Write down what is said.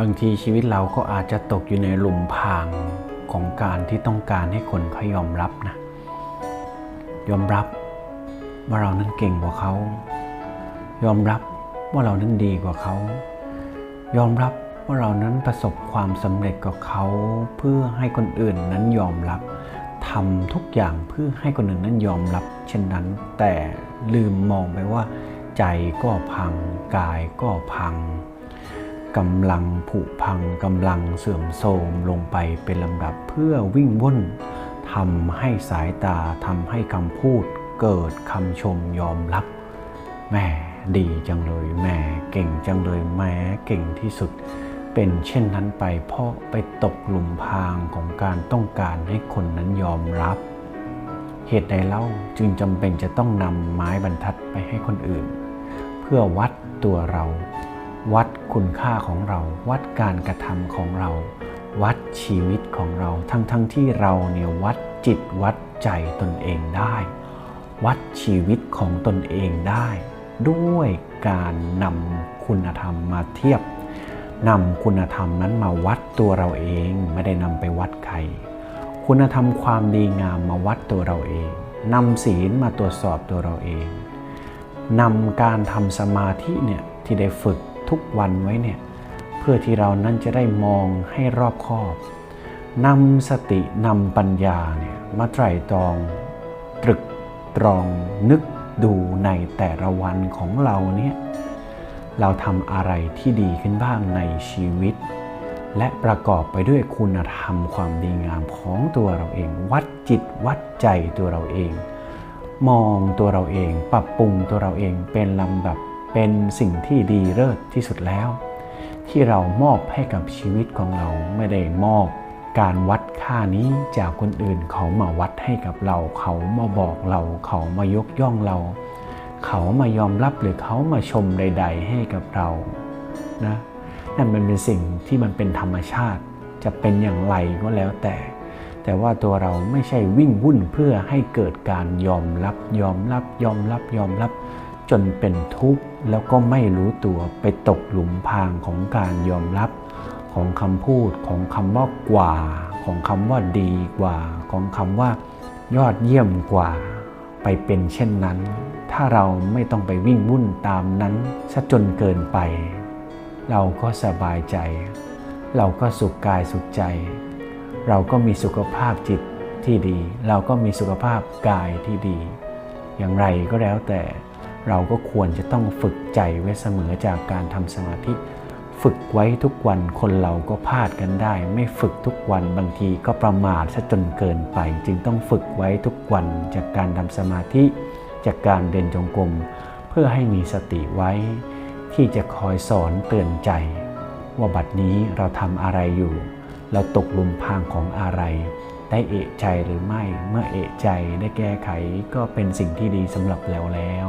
บางทีชีวิตเราก็อาจจะตกอยู่ในหลุมพรางของการที่ต้องการให้คนเขายอมรับนะ ยอมรับว่าเรานั้นเก่งกว่าเขา ยอมรับว่าเรานั้นดีกว่าเขา ยอมรับว่าเรานั้นประสบความสำเร็จกว่าเขาเพื่อให้คนอื่นนั้นยอมรับทำทุกอย่างเพื่อให้คนอื่นนั้นยอมรับ เช่นนั้น แต่ลืมมองไปว่า ใจก็พังกายก็พัง กำลังผุพังกำลังเสื่อมโทรมลงไปเป็นลำดับเพื่อวิ่งว่นทำให้สายตาทำให้คำพูด เกิดคำชมยอมรับแม่ดีจังเลยแม่เก่งจังเลยแม่เก่งที่สุด เป็นเช่นนั้นไปเพราะไปตกหลุมพรางของการต้องการให้คนนั้นยอมรับ เหตุใดเล่าจึงจำเป็นจะต้องนำไม้บรรทัดไปให้คนอื่น เพื่อวัดตัวเรา วัดคุณค่าของเรา วัดการกระทำของเรา วัดชีวิตของเรา ทั้งๆทที่เราเนี่ยวัดจิตวัดใจตนเองได้ วัดชีวิตของตนเองได้ ด้วยการนำคุณธรรมมาเทียบนำคุณธรรมนั้นมาวัดตัวเราเองไม่ได้นำไปวัดใคร คุณธรรมความดีงามมาวัดตัวเราเองนำศีลมาตรวจสอบตัวเราเองนำการทำสมาธิเนี่ยที่ได้ฝึก ทุกวันไว้เนี่ยเพื่อที่เรานั้นจะได้มองให้รอบคอบนำสตินำปัญญาเนี่ยมาไตร่ตรองตรึกตรองนึกดูในแต่ละวันของเราเนี่ยเราทำอะไรที่ดีขึ้นบ้างในชีวิต และประกอบไปด้วยคุณธรรมความดีงามของตัวเราเอง วัดจิตวัดใจตัวเราเอง มองตัวเราเอง ปรับปรุงตัวเราเองเป็นลำดับ เป็นสิ่งที่ดีเลิศที่สุดแล้ว ที่เรามอบให้กับชีวิตของเราไม่ได้มอบ การวัดค่านี้จากคนอื่นเขามาวัดให้กับเรา เขามาบอกเรา เขามายกย่องเรา เขามายอมรับหรือเขามาชมใด ๆ ให้กับเรานะนั่นมันเป็นสิ่งที่มันเป็นธรรมชาติ จะเป็นอย่างไรก็แล้วแต่ แต่ว่าตัวเราไม่ใช่วิ่งวุ่นเพื่อให้เกิดการยอมรับยอมรับยอมรับยอมรับ จนเป็นทุกข์แล้วก็ไม่รู้ตัวไปตกหลุมพรางของการยอมรับ ของคำพูดของคำว่ากว่า ของคำว่าดีกว่า ของคำว่ายอดเยี่ยมกว่า ไปเป็นเช่นนั้น ถ้าเราไม่ต้องไปวิ่งวุ่นตามนั้นซะจนเกินไป เราก็สบายใจ เราก็สุขกายสุขใจ เราก็มีสุขภาพจิตที่ดี เราก็มีสุขภาพกายที่ดี อย่างไรก็แล้วแต่ เราก็ควรจะต้องฝึกใจไว้เสมอจากการทำสมาธิ ฝึกไว้ทุกวันคนเราก็พลาดกันได้ ไม่ฝึกทุกวันบางทีก็ประมาทซะจนเกินไป จึงต้องฝึกไว้ทุกวันจากการทำสมาธิ จากการเดินจงกรมเพื่อให้มีสติไว้ ที่จะคอยสอนเตือนใจ ว่าบัดนี้เราทำอะไรอยู่ เราตกหลุมพรางของอะไรได้เอะใจหรือไม่ เมื่อเอะใจได้แก้ไขก็เป็นสิ่งที่ดีสำหรับเราแล้ว